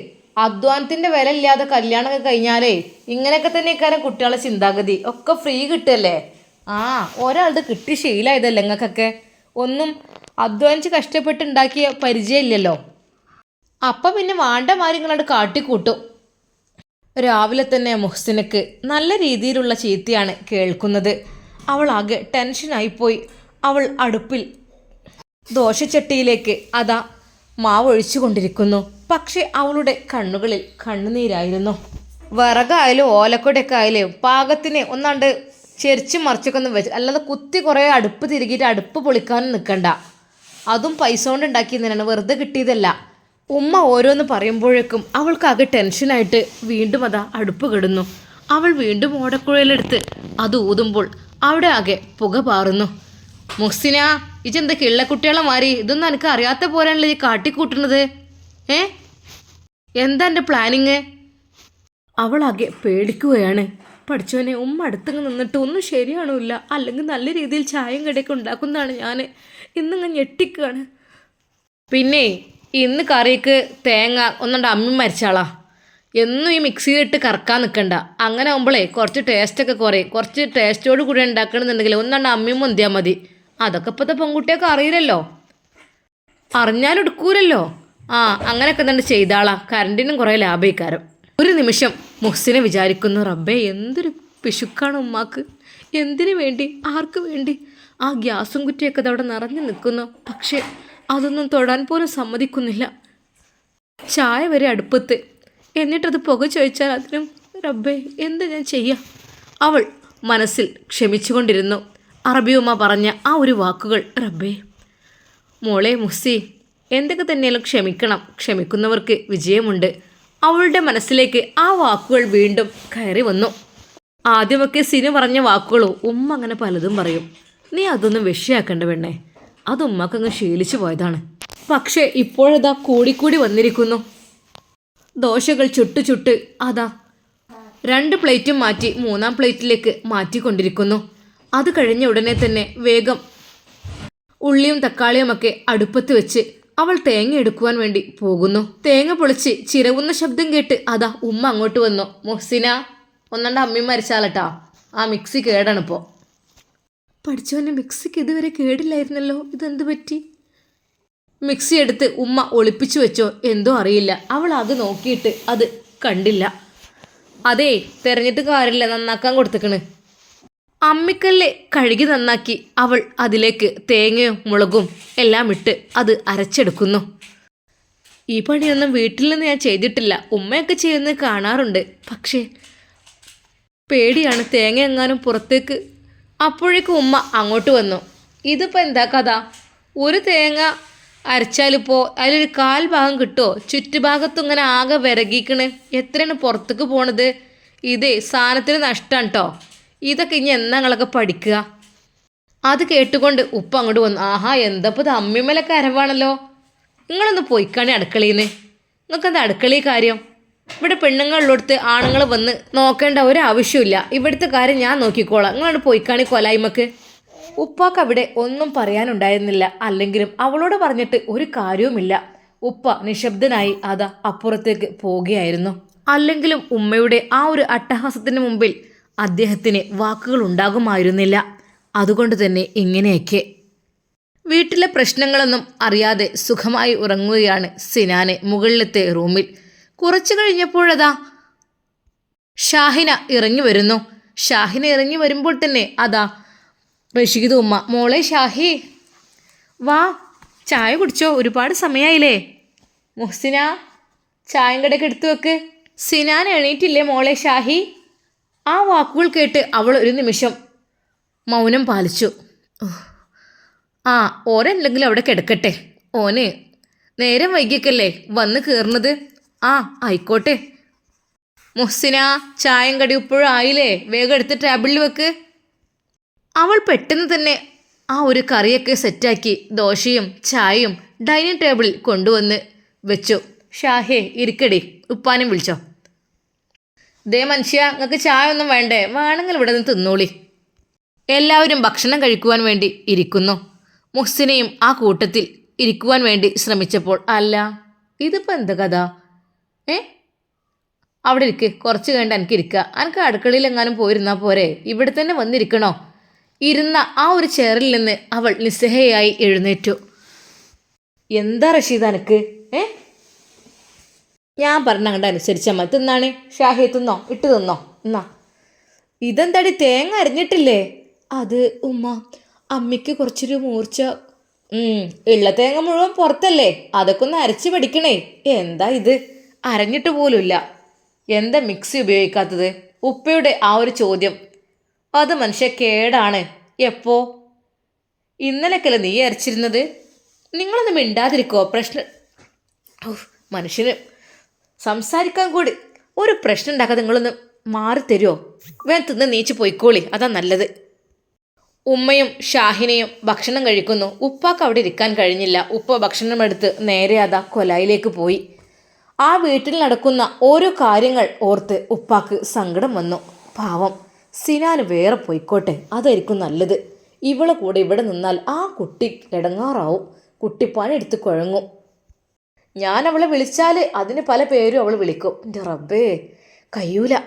അധ്വാനത്തിന്റെ വില ഇല്ലാതെ കല്യാണമൊക്കെ കഴിഞ്ഞാലേ ഇങ്ങനെയൊക്കെ തന്നെ ഇക്കാരം കുട്ടികളെ ചിന്താഗതി. ഒക്കെ ഫ്രീ കിട്ടല്ലേ? ആ ഒരാളുടെ കിട്ടി ശീലമായതല്ലേ നിങ്ങൾക്കൊക്കെ ഒന്നും അധ്വാനിച്ച് കഷ്ടപ്പെട്ട് ഉണ്ടാക്കിയ പരിചയമില്ലല്ലോ. അപ്പം പിന്നെ വാണ്ട മാര്യങ്ങളോട് കാട്ടിക്കൂട്ടും. രാവിലെ തന്നെ മുഹ്സിനക്ക് നല്ല രീതിയിലുള്ള ചീത്തയാണ് കേൾക്കുന്നത്. അവൾ ആകെ ടെൻഷനായിപ്പോയി അവൾ അടുപ്പിൽ ദോശച്ചട്ടിയിലേക്ക് അതാ മാവൊഴിച്ചു കൊണ്ടിരിക്കുന്നു പക്ഷെ അവളുടെ കണ്ണുകളിൽ കണ്ണുനീരായിരുന്നു. വിറകായാലും ഓലക്കൊടിയൊക്കെ ആയാലും പാകത്തിന് ഒന്നാണ്ട് ചെരിച്ച് മറിച്ചൊക്കെ ഒന്ന് വെച്ച് അല്ലാതെ കുത്തി കുറേ അടുപ്പ് തിരികിയിട്ട് അടുപ്പ് പൊളിക്കാനും നിൽക്കണ്ട അതും പൈസ കൊണ്ട് ഉണ്ടാക്കിയതിനാണ്. വെറുതെ കിട്ടിയതല്ല. ഉമ്മ ഓരോന്ന് പറയുമ്പോഴേക്കും അവൾക്ക് ആകെ ടെൻഷനായിട്ട് വീണ്ടും അതാ അടുപ്പ് കിടുന്നു. അവൾ വീണ്ടും ഓടക്കുഴയിലെടുത്ത് അത് ഊതുമ്പോൾ അവിടെ ആകെ പുക പാറുന്നു. മുഹ്സിന ഇജെന്താ കിള്ളക്കുട്ടികളെ മാറി? ഇതൊന്നും എനിക്ക് അറിയാത്ത പോലെയാണല്ലോ ഈ കാട്ടിക്കൂട്ടുന്നത്. ഏ? എന്താ എന്റെ പ്ലാനിങ് അവളാകെ പേടിക്കുകയാണ്. പഠിച്ചവനെ ഉമ്മ അടുത്തങ്ങ് നിന്നിട്ട് ഒന്നും ശരിയാണില്ല അല്ലെങ്കിൽ നല്ല രീതിയിൽ ചായം കടയൊക്കെ ഉണ്ടാക്കുന്നതാണ് ഞാൻ ഇന്നങ്ങ് ഞെട്ടിക്കുകയാണ് പിന്നെ ഇന്ന് കറിക്ക് തേങ്ങ ഒന്നുണ്ട് അമ്മ മരിച്ചാളാ. എന്നും ഈ മിക്സിയിലിട്ട് കറക്കാൻ നിൽക്കണ്ട അങ്ങനെ ആകുമ്പോഴേ കുറച്ച് ടേസ്റ്റൊക്കെ കുറയും. കുറച്ച് ടേസ്റ്റോട് കൂടി ഉണ്ടാക്കണമെന്നുണ്ടെങ്കിൽ ഒന്നാണ്ട് അമ്മയും മുന്തിയാൽ മതി. അതൊക്കെ ഇപ്പോഴത്തെ പെൺകുട്ടിയൊക്കെ അറിയില്ലല്ലോ. അറിഞ്ഞാലും എടുക്കൂലല്ലോ. ആ അങ്ങനെയൊക്കെ തന്നെ ചെയ്താളാ. കറണ്ടിനും കുറേ ലാഭിക്കാരം. ഒരു നിമിഷം മുഹ്സിനെ വിചാരിക്കുന്നു റബ്ബേ എന്തൊരു പിശുക്കാണ് ഉമ്മാക്ക്. എന്തിനു വേണ്ടി? ആർക്ക് വേണ്ടി? ആ ഗ്യാസും കുറ്റിയൊക്കെ അതവിടെ നിറഞ്ഞു നിൽക്കുന്നു. പക്ഷേ അതൊന്നും തൊടാൻ പോലും സമ്മതിക്കുന്നില്ല. ചായ വരെ അടുപ്പത്ത്. എന്നിട്ടത് പുക ചോദിച്ചാൽ അതിനും റബ്ബേ എന്താ ഞാൻ ചെയ്യാം? അവൾ മനസ്സിൽ ക്ഷമിച്ചുകൊണ്ടിരുന്നു. അറബിയുമ്മ പറഞ്ഞ ആ ഒരു വാക്കുകൾ റബ്ബേ മോളെ മുസ്സി എന്തൊക്കെ തന്നെയാലും ക്ഷമിക്കണം. ക്ഷമിക്കുന്നവർക്ക് വിജയമുണ്ട്. അവളുടെ മനസ്സിലേക്ക് ആ വാക്കുകൾ വീണ്ടും കയറി വന്നു. ആദ്യമൊക്കെ സിനു പറഞ്ഞ വാക്കുകളോ ഉമ്മ അങ്ങനെ പലതും പറയും. നീ അതൊന്നും വിഷയാക്കണ്ട പെണ്ണേ. അത് ഉമ്മക്കങ്ങ് ശീലിച്ചു പോയതാണ്. പക്ഷേ ഇപ്പോഴതാ കൂടിക്കൂടി വന്നിരിക്കുന്നു. ദോശകൾ ചുട്ടു ചുട്ട് അതാ രണ്ട് പ്ലേറ്റും മാറ്റി മൂന്നാം പ്ലേറ്റിലേക്ക് മാറ്റിക്കൊണ്ടിരിക്കുന്നു. അത് കഴിഞ്ഞ ഉടനെ തന്നെ വേഗം ഉള്ളിയും തക്കാളിയുമൊക്കെ അടുപ്പത്ത് വെച്ച് അവൾ തേങ്ങ എടുക്കുവാൻ വേണ്ടി പോകുന്നു. തേങ്ങ പൊളിച്ച് ചിരവുന്ന ശബ്ദം കേട്ട് അതാ ഉമ്മ അങ്ങോട്ട് വന്നു. മൊഹ്സിന ഒന്നണ്ട അമ്മയും മരിച്ചാലട്ടാ. ആ മിക്സി കേടാണിപ്പോൾ പഠിച്ചവന്റെ മിക്സിക്ക് ഇതുവരെ കേടില്ലായിരുന്നല്ലോ. ഇതെന്ത് പറ്റി? മിക്സി എടുത്ത് ഉമ്മ ഒളിപ്പിച്ചു വെച്ചോ? എന്തോ അറിയില്ല. അവൾ അത് നോക്കിയിട്ട് അത് കണ്ടില്ല. അതേ തെരഞ്ഞിട്ട് കാര്യമില്ല നന്നാക്കാൻ കൊടുത്തേക്കണ്. അമ്മിക്കല്ല് കഴുകി നന്നാക്കി അവൾ അതിലേക്ക് തേങ്ങയും മുളകും എല്ലാം ഇട്ട് അത് അരച്ചെടുക്കുന്നു. ഈ പണിയൊന്നും വീട്ടിൽ നിന്ന് ഞാൻ ചെയ്തിട്ടില്ല. ഉമ്മയൊക്കെ ചെയ്യുന്ന കാണാറുണ്ട്. പക്ഷേ പേടിയാണ് തേങ്ങ എങ്ങാനും പുറത്തേക്ക്. അപ്പോഴേക്കും ഉമ്മ അങ്ങോട്ട് വന്നു. ഇതിപ്പോൾ എന്താ കഥ? ഒരു തേങ്ങ അരച്ചാലിപ്പോൾ അതിലൊരു കാൽ ഭാഗം കിട്ടുമോ ചുറ്റുഭാഗത്തും ഇങ്ങനെ ആകെ വിരകിക്കണ് എത്രയാണ് പുറത്തേക്ക് പോണത്? ഇതേ സാധനത്തിന് നഷ്ടമാണ് കേട്ടോ ഇതൊക്കെ ഇനി എന്നാ നിങ്ങളൊക്കെ പഠിക്കുക? അത് കേട്ടുകൊണ്ട് ഉപ്പ അങ്ങോട്ട് വന്നു. ആഹാ എന്തപ്പോൾ ഇത് അമ്മിമലൊക്കെ അരവാണല്ലോ. നിങ്ങളൊന്ന് പോയിക്കാണേ അടുക്കളയിന്ന് നിങ്ങൾക്ക് എന്താ അടുക്കളി കാര്യം? ഇവിടെ പെണ്ണുങ്ങളിലോടുത്ത് ആണുങ്ങൾ വന്ന് നോക്കേണ്ട ഒരാവശ്യമില്ല ഇവിടുത്തെ കാര്യം ഞാൻ നോക്കിക്കോളാം. നിങ്ങളോട് പോയിക്കാണി കൊലായ്മക്ക്. ഉപ്പാക്ക് അവിടെ ഒന്നും പറയാനുണ്ടായിരുന്നില്ല. അല്ലെങ്കിലും അവളോട് പറഞ്ഞിട്ട് ഒരു കാര്യവുമില്ല. ഉപ്പ നിശബ്ദനായി അതാ അപ്പുറത്തേക്ക് പോവുകയായിരുന്നു. അല്ലെങ്കിലും ഉമ്മയുടെ ആ ഒരു അട്ടഹാസത്തിന് മുമ്പിൽ അദ്ദേഹത്തിന് വാക്കുകൾ ഉണ്ടാകുമായിരുന്നില്ല. അതുകൊണ്ട് തന്നെ ഇങ്ങനെയൊക്കെ. വീട്ടിലെ പ്രശ്നങ്ങളൊന്നും അറിയാതെ സുഖമായി ഉറങ്ങുകയാണ് സിനാനെ മുകളിലത്തെ റൂമിൽ. കുറച്ചു കഴിഞ്ഞപ്പോഴതാ ഷാഹിന ഇറങ്ങി വരുന്നു. ഷാഹിന ഇറങ്ങി വരുമ്പോൾ തന്നെ അതാ റഷീദ് ഉമ്മ മോളെ ഷാഹി വാ ചായ കുടിച്ചോ ഒരുപാട് സമയമായില്ലേ മുഹ്സിന ചായം കടക്ക് എടുത്തു വെക്ക്. സിനാൻ എണീറ്റില്ലേ മോളെ ഷാഹി? ആ വാക്കുകൾ കേട്ട് അവൾ ഒരു നിമിഷം മൗനം പാലിച്ചു. ആ ഓരെന്തെങ്കിലും അവിടെ കിടക്കട്ടെ. ഓന് നേരം വൈകിക്കല്ലേ വന്ന് കയറുന്നത്? ആ ആയിക്കോട്ടെ. മുഹ്സിന ചായം കടി ഇപ്പോഴും ആയില്ലേ? വേഗം എടുത്ത് ടേബിളിൽ വെക്ക്. അവൾ പെട്ടെന്ന് തന്നെ ആ ഒരു കറിയൊക്കെ സെറ്റാക്കി ദോശയും ചായയും ഡൈനിങ് ടേബിളിൽ കൊണ്ടുവന്ന് വെച്ചു. ഷാഹേ ഇരിക്കടി. ഉപ്പാനും വിളിച്ചോ. ദേ മനുഷ്യ നിങ്ങൾക്ക് ചായ ഒന്നും വേണ്ടേ? വേണമെങ്കിൽ ഇവിടെ നിന്ന് തിന്നോളി. എല്ലാവരും ഭക്ഷണം കഴിക്കുവാൻ വേണ്ടി ഇരിക്കുന്നു. മുഹ്സിനെയും ആ കൂട്ടത്തിൽ ഇരിക്കുവാൻ വേണ്ടി ശ്രമിച്ചപ്പോൾ അല്ല ഇതിപ്പോൾ എന്താ കഥ? ഏ? അവിടെ ഇരിക്ക് കുറച്ച് കണ്ട് എനിക്ക് ഇരിക്കുക എനിക്ക് അടുക്കളയിൽ എങ്ങാനും പോയിരുന്നാൽ പോരെ? ഇവിടെ തന്നെ വന്നിരിക്കണോ? ഇരുന്ന ആ ഒരു ചെയറിൽ നിന്ന് അവൾ നിസ്സഹയായി എഴുന്നേറ്റു. എന്താ റഷീദ് എനിക്ക് ഏ? ഞാൻ പറഞ്ഞ അങ്ങോട്ട് അനുസരിച്ചാൽ മതി തിന്നാണ്. ഷാഹി തിന്നോ? ഇട്ട് തിന്നോ? എന്നാ. ഇതെന്താടി? തേങ്ങ അരിഞ്ഞിട്ടില്ലേ? അത് ഉമ്മ അമ്മയ്ക്ക് കുറച്ചൊരു മൂർച്ച. ഉള്ള തേങ്ങ മുഴുവൻ പുറത്തല്ലേ? അതൊക്കെ ഒന്ന് അരച്ച് പഠിക്കണേ എന്താ ഇത്? അരഞ്ഞിട്ട് പോലുമില്ല. എന്താ മിക്സി ഉപയോഗിക്കാത്തത്? ഉപ്പയുടെ ആ ഒരു ചോദ്യം. അത് മനുഷ്യ കേടാണ്. എപ്പോ? ഇന്നലെക്കല്ല നീ അരച്ചിരുന്നത്? നിങ്ങളൊന്നും മിണ്ടാതിരിക്കോ? പ്രശ്നം മനുഷ്യന് സംസാരിക്കാൻ കൂടി ഒരു പ്രശ്നം ഉണ്ടാക്കാതെ നിങ്ങളൊന്ന് മാറി തരുമോ വേഗം തിന്ന് നീച്ച് പോയിക്കോളി. അതാ നല്ലത്. ഉമ്മയും ഷാഹിനെയും ഭക്ഷണം കഴിക്കുന്നു. ഉപ്പാക്ക് അവിടെ ഇരിക്കാൻ കഴിഞ്ഞില്ല. ഉപ്പ ഭക്ഷണം എടുത്ത് നേരെ അതാ കൊലായിലേക്ക് പോയി. ആ വീട്ടിൽ നടക്കുന്ന ഓരോ കാര്യങ്ങൾ ഓർത്ത് ഉപ്പാക്ക് സങ്കടം വന്നു. പാവം. സിനാൻ വേറെ പോയിക്കോട്ടെ. അതായിരിക്കും നല്ലത്. ഇവളെ കൂടെ ഇവിടെ നിന്നാൽ ആ കുട്ടി കിടങ്ങാറാവും കുട്ടി പണിയെടുത്ത് കുഴങ്ങും. ഞാൻ അവളെ വിളിച്ചാൽ അതിന് പല പേരും അവൾ വിളിക്കും. എന്റെ റബ്ബേ കയ്യൂല.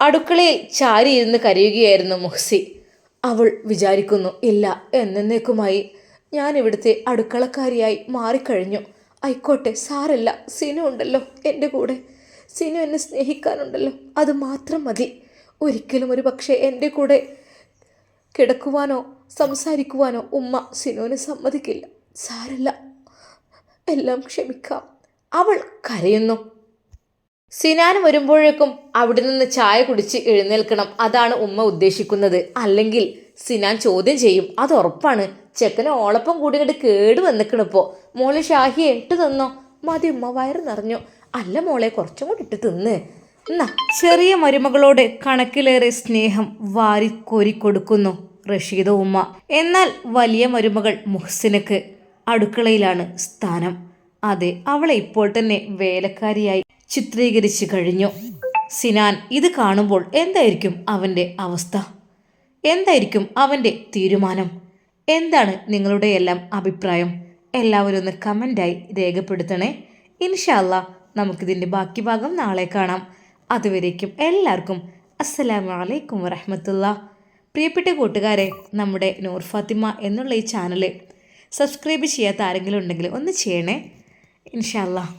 അടുക്കളയിൽ ചാരി ഇരുന്ന് കരയുകയായിരുന്നു മുഹ്സി. അവൾ വിചാരിക്കുന്നു ഇല്ല എന്നേക്കുമായി ഞാൻ ഇവിടുത്തെ അടുക്കളക്കാരിയായി മാറിക്കഴിഞ്ഞു. ആയിക്കോട്ടെ സാരല്ല സിനു ഉണ്ടല്ലോ എന്റെ കൂടെ. സിനു എന്നെ സ്നേഹിക്കാനുണ്ടല്ലോ അത് മാത്രം മതി. ഒരിക്കലും ഒരു പക്ഷേ എന്റെ കൂടെ കിടക്കുവാനോ സംസാരിക്കുവാനോ ഉമ്മ സിനുവിന് സമ്മതിക്കില്ല. സാരല്ല. എല്ലാം ക്ഷമിക്കാം. അവൾ കരയുന്നു. സിനാൻ വരുമ്പോഴേക്കും അവിടെ നിന്ന് ചായ കുടിച്ച് എഴുന്നേൽക്കണം. അതാണ് ഉമ്മ ഉദ്ദേശിക്കുന്നത്. അല്ലെങ്കിൽ സിനാൻ ചോദ്യം ചെയ്യും. അത് ഉറപ്പാണ്. ചെക്കന് ഓളപ്പം കൂടി കേട് വന്നിക്കണിപ്പോ മോളെ ഷാഹി ഇട്ട് തന്നോ? മതി ഉമ്മ വയറ് നിറഞ്ഞു. അല്ല മോളെ കുറച്ചും കൂടി ഇട്ട് തിന്ന്. എന്നാ ചെറിയ മരുമകളോട് കണക്കിലേറെ സ്നേഹം വാരി കോരി കൊടുക്കുന്നു റഷീദ ഉമ്മ. എന്നാൽ വലിയ മരുമകൾ മുഹ്സിനക്ക് അടുക്കളയിലാണ് സ്ഥാനം. അതെ അവളെ ഇപ്പോൾ തന്നെ വേലക്കാരിയായി ചിത്രീകരിച്ചു കഴിഞ്ഞു. സിനാൻ ഇത് കാണുമ്പോൾ എന്തായിരിക്കും അവന്റെ അവസ്ഥ? എന്തായിരിക്കും അവന്റെ തീരുമാനം? എന്താണ് നിങ്ങളുടെ എല്ലാം അഭിപ്രായം? എല്ലാവരും ഒന്ന് കമന്റായി രേഖപ്പെടുത്തണേ. ഇൻഷാല്ല നമുക്കിതിന്റെ ബാക്കി ഭാഗം നാളെ കാണാം. അതുവരേക്കും എല്ലാവർക്കും അസ്സലാമു അലൈക്കും വറഹമത്തുള്ള. പ്രിയപ്പെട്ട കൂട്ടുകാരെ നമ്മുടെ നൂർ ഫാത്തിമ എന്നുള്ള ഈ ചാനൽ സബ്സ്ക്രൈബ് ചെയ്യാത്ത ആരെങ്കിലും ഉണ്ടെങ്കിൽ ഒന്ന് ചെയ്യണേ. ഇൻഷാല്ലാ